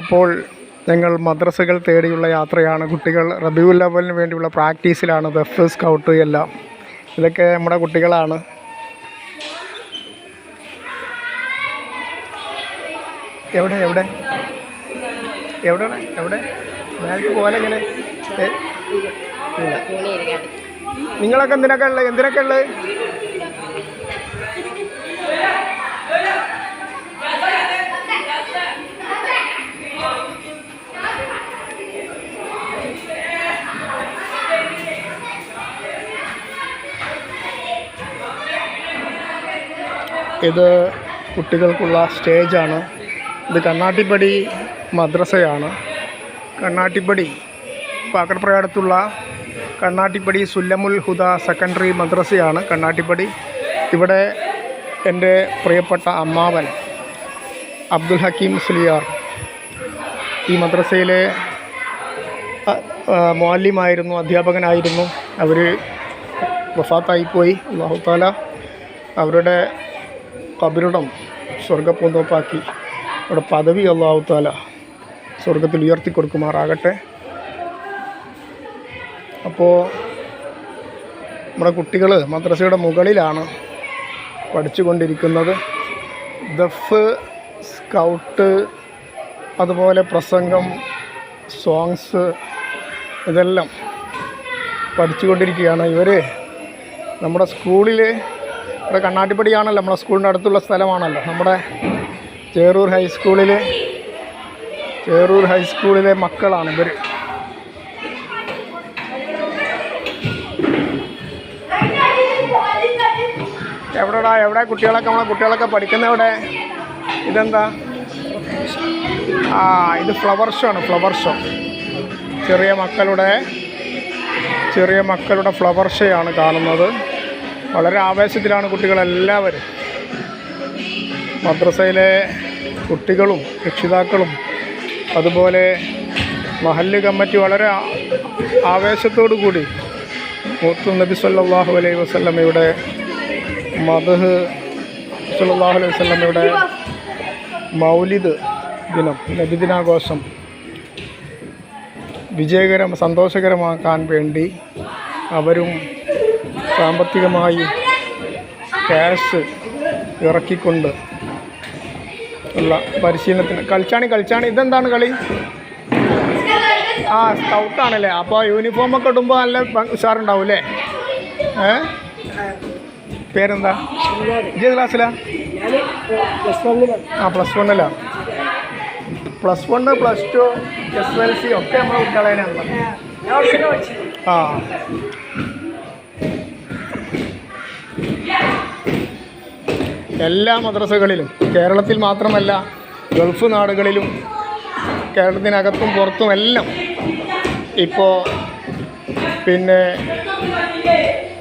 അപ്പോൾ ഞങ്ങൾ മദ്രസകൾ തേടിയുള്ള യാത്രയാണ്. കുട്ടികൾ റബ്യൂ ലെവലിന് വേണ്ടിയുള്ള പ്രാക്ടീസിലാണ് ബെഫ് സ്കൗട്ട് എല്ലാം. ഇതൊക്കെ നമ്മുടെ കുട്ടികളാണ്. എവിടെ എവിടെ? എവിടെ? എവിടെ മേലേക്ക് പോലെ ഇങ്ങനെ നിങ്ങളൊക്കെ എന്തിനൊക്കെ ഉള്ളത് എന്തിനൊക്കെ ഉള്ളത് ഇത് കുട്ടികൾക്കുള്ള സ്റ്റേജാണ്. ഇത് കണ്ണാട്ടിപ്പടി മദ്രസയാണ്. കണ്ണാട്ടിപ്പടി പാക്കടപ്പുറയടുത്തുള്ള കണ്ണാട്ടിപ്പടി സുല്ലമുൽ ഹുദ സെക്കൻഡറി മദ്രസയാണ് കണ്ണാട്ടിപ്പടി. ഇവിടെ എന്റെ പ്രിയപ്പെട്ട അമ്മാവൻ അബ്ദുൽ ഹക്കീം സുലിയാർ ഈ മദ്രസയിലെ മാലിമായിരുന്നു അധ്യാപകനായിരുന്നു. അവർ വഫാത്തായിപ്പോയി അള്ളാഹുത്താല അവരുടെ കബരിടം സ്വർഗപ്പൂന്തോപ്പാക്കി അവിടെ പദവി അള്ളാഹുത്താല സ്വർഗത്തിൽ ഉയർത്തി കൊടുക്കുമാറാകട്ടെ അപ്പോൾ നമ്മുടെ കുട്ടികൾ മദ്രസയുടെ മുകളിലാണ് പഠിച്ചുകൊണ്ടിരിക്കുന്നത്. ദഫ് സ്കൗട്ട് അതുപോലെ പ്രസംഗം സോങ്സ് ഇതെല്ലാം പഠിച്ചുകൊണ്ടിരിക്കുകയാണ്. ഇവർ നമ്മുടെ സ്കൂളിൽ ഇവിടെ കണ്ണാട്ടിപ്പടിയാണല്ലോ നമ്മുടെ സ്കൂളിന്റെ അടുത്തുള്ള സ്ഥലമാണല്ലോ. നമ്മുടെ ചേറൂർ ഹൈസ്കൂളിൽ ചേറൂർ ഹൈസ്കൂളിലെ മക്കളാണ് ഇവർ എവിടെടാ എവിടെ? കുട്ടികളൊക്കെ നമ്മളെ കുട്ടികളൊക്കെ പഠിക്കുന്ന എവിടെ? ഇതെന്താ? ആ ഇത് ഫ്ലവർ ഷോ ആണ് ഫ്ലവർ ഷോ ചെറിയ മക്കളുടെ ചെറിയ മക്കളുടെ ഫ്ലവർ ഷോ ആണ് കാണുന്നത്. വളരെ ആവേശത്തിലാണ് കുട്ടികളെല്ലാവരും. മദ്രസയിലെ കുട്ടികളും രക്ഷിതാക്കളും അതുപോലെ മഹല്ല് കമ്മിറ്റി വളരെ ആവേശത്തോടു കൂടി മുത്തു നബി സല്ലല്ലാഹു അലൈഹി വസല്ലമയുടെ മദഹ് സല്ലല്ലാഹു അലൈഹി വസല്ലമയുടെ മൗലിദ് ദിനം നബിദിനാഘോഷം വിജയകരം സന്തോഷകരമാക്കാൻ വേണ്ടി അവരും സാമ്പത്തികമായി ക്യാഷ് ഇറക്കിക്കൊണ്ട് ഉള്ള പരിശീലനത്തിന്. കളിച്ചാണി കളിച്ചാണി ഇതെന്താണ് കളി? ആ സ്കൗട്ടാണല്ലേ അപ്പോൾ യൂണിഫോമൊക്കെ ഇടുമ്പോൾ നല്ല ഉഷാറുണ്ടാവും അല്ലേ ഏ? പേരെന്താ? ഏത് ക്ലാസ്സിലാ ആ plus വണ്ണിലാ plus one plus two S L C ഒക്കെ നമ്മുടെ കുട്ടികളെയാണ് ആ. എല്ലാ മദ്രസകളിലും കേരളത്തിൽ മാത്രമല്ല ഗൾഫ് നാടുകളിലും കേരളത്തിനകത്തും പുറത്തുമെല്ലാം ഇപ്പോൾ പിന്നെ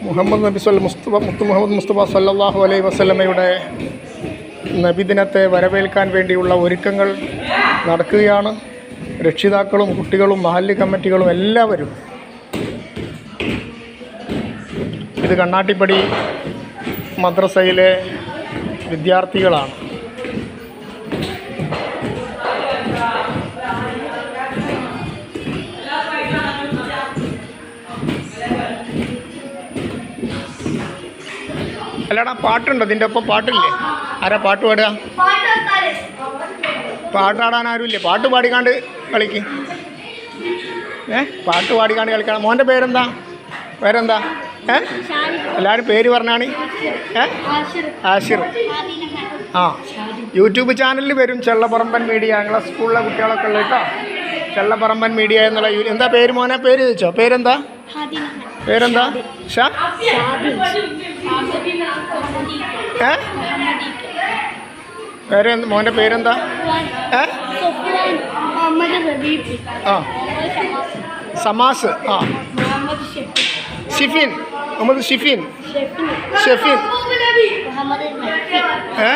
മുഹമ്മദ് നബി സ്വല്ല മുസ്തഫ മുത്തു മുഹമ്മദ് മുസ്തഫ സല്ലാഹു അലൈഹി വസല്ലമയുടെ നബിദിനത്തെ വരവേൽക്കാൻ വേണ്ടിയുള്ള ഒരുക്കങ്ങൾ നടക്കുകയാണ്. രക്ഷിതാക്കളും കുട്ടികളും മഹല്ല് കമ്മിറ്റികളും എല്ലാവരും ഇത് കണ്ണാട്ടിപ്പടി മദ്രസയിലെ വിദ്യാർത്ഥികളാണ്. അല്ലടാ പാട്ടുണ്ട്. ഇതിന്റെ ഒപ്പം പാട്ടില്ലേ? ആരാ പാട്ട് പാടുക? പാട്ടാടാൻ ആരുമില്ലേ? പാട്ട് പാടിക്കാണ്ട് കളിക്ക്. ഏ? പാട്ട് പാടിക്കാണ്ട് കളിക്കണം. മോന്റെ പേരെന്താ? പേരെന്താ? ഏ? എല്ലാവരും പേര് പറഞ്ഞാണ്? ഏ? ആഷിർ. ആ. യൂട്യൂബ് ചാനലിൽ വരും ചെള്ളപ്പറമ്പൻ മീഡിയ. ഞങ്ങളെ സ്കൂളിലെ കുട്ടികളൊക്കെ ഉള്ള കേട്ടോ. ചെള്ളപ്പറമ്പൻ മീഡിയ എന്നുള്ള എന്താ പേര് മോനെ? പേര് ചോദിച്ചോ. പേരെന്താ? പേരെന്താ? ഷാ? ഏ? പേര് മോന്റെ പേരെന്താ? ഏ? ആ. സമാസ്. ആ. ഷിഫിൻ ഷെഫിൻ മുഹമ്മദ് നഫി ഏ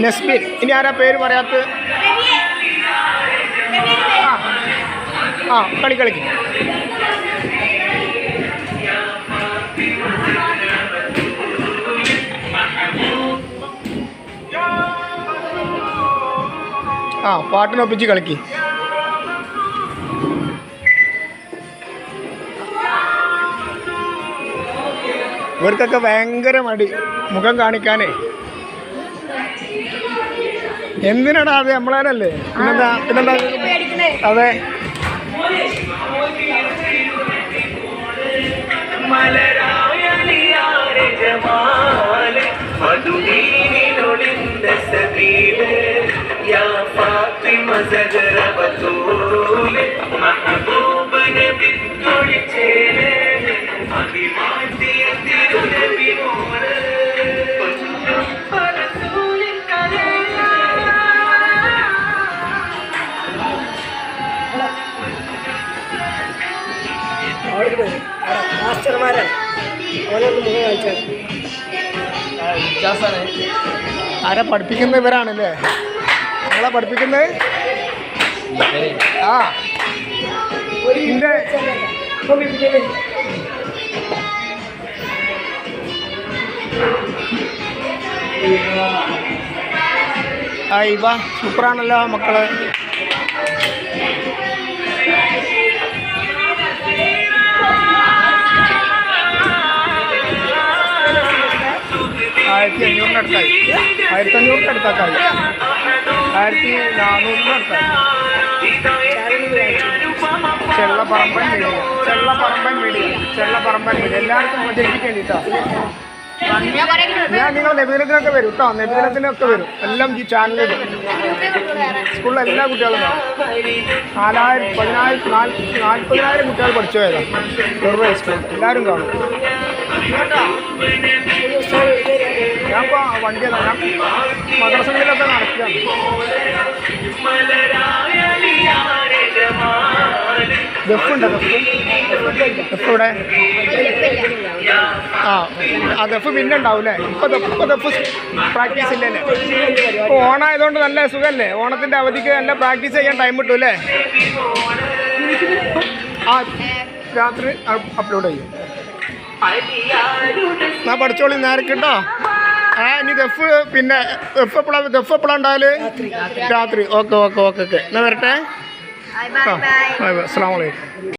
നസ്ബിൻ ഇനി ആരാ പേര് പറയാത്ത ആ കളി കളിക്ക് ആ പാട്ടിനൊപ്പിച്ച് കളിക്ക് ഇവർക്കൊക്കെ ഭയങ്കര മടി. മുഖം കാണിക്കാനേ. എന്തിനാടാ അത്? നമ്മളാരല്ലേ? പിന്നെന്താ? പിന്നെന്താ? അതെ. ഫാത്തിമ സജറ ആരാ പഠിപ്പിക്കുന്ന ഇവരാണല്ലേ? നിങ്ങളെ പഠിപ്പിക്കുന്നത്? ആ. ആ ഇവ സൂപ്പറാണല്ലോ മക്കൾ. ആയിരത്തി അഞ്ഞൂറിന് അടുത്തായി. ആയിരത്തി അഞ്ഞൂറിന് അടുത്താക്കായി. ആയിരത്തി നാനൂറിന് അടുത്തായി. ചെള്ളപ്പറമ്പൻ വീട് ചെള്ളപ്പറമ്പൻ വീട് ചെള്ളപ്പറമ്പൻ വീട് എല്ലാവർക്കും പ്രചരിപ്പിക്കേണ്ടിട്ടാ. ഞാൻ നിങ്ങൾ നബിദിനത്തിനൊക്കെ വരും കേട്ടോ നബിദിനത്തിനൊക്കെ വരും. എല്ലാം ഈ ചാനലിൽ സ്കൂളിലെ എല്ലാ കുട്ടികളും. നാലായിരം പതിനായിരം നാൽപ്പതിനായിരം കുട്ടികൾ പഠിച്ചു പോയതാണ് ചെറുപുഴ സ്കൂൾ എല്ലാവരും കാണും. ഞാൻ ഇപ്പോൾ വണ്ടി ഞാൻ മദ്രസകളിലൊക്കെ നടക്കുകയാണ്. ദഫുണ്ട് ദഫ് ദഫ് ഇവിടെ ആ ആ ദഫ് പിന്നെ ഉണ്ടാവില്ലേ ഇപ്പൊ ദഫ് ഇപ്പൊ ദഫ് പ്രാക്ടീസ് ഇല്ലല്ലേ? ഇപ്പൊ ഓണായതുകൊണ്ട് നല്ല സുഖല്ലേ? ഓണത്തിന്റെ അവധിക്ക് നല്ല പ്രാക്ടീസ് ചെയ്യാൻ ടൈം കിട്ടും അല്ലേ? ആ രാത്രി അപ്ലോഡ് ചെയ്യും. ഞാൻ പഠിച്ചോളി നേരെ കേട്ടോ ആ ഇനി ദഫ് പിന്നെ ദഫ് എപ്പോഴാണ് ദഫ് എപ്പോഴാണ് ഉണ്ടാവൽ? രാത്രി. Okay okay okay okay. എന്നാ വരട്ടെ? ആ അസ്സാം വലൈക്കും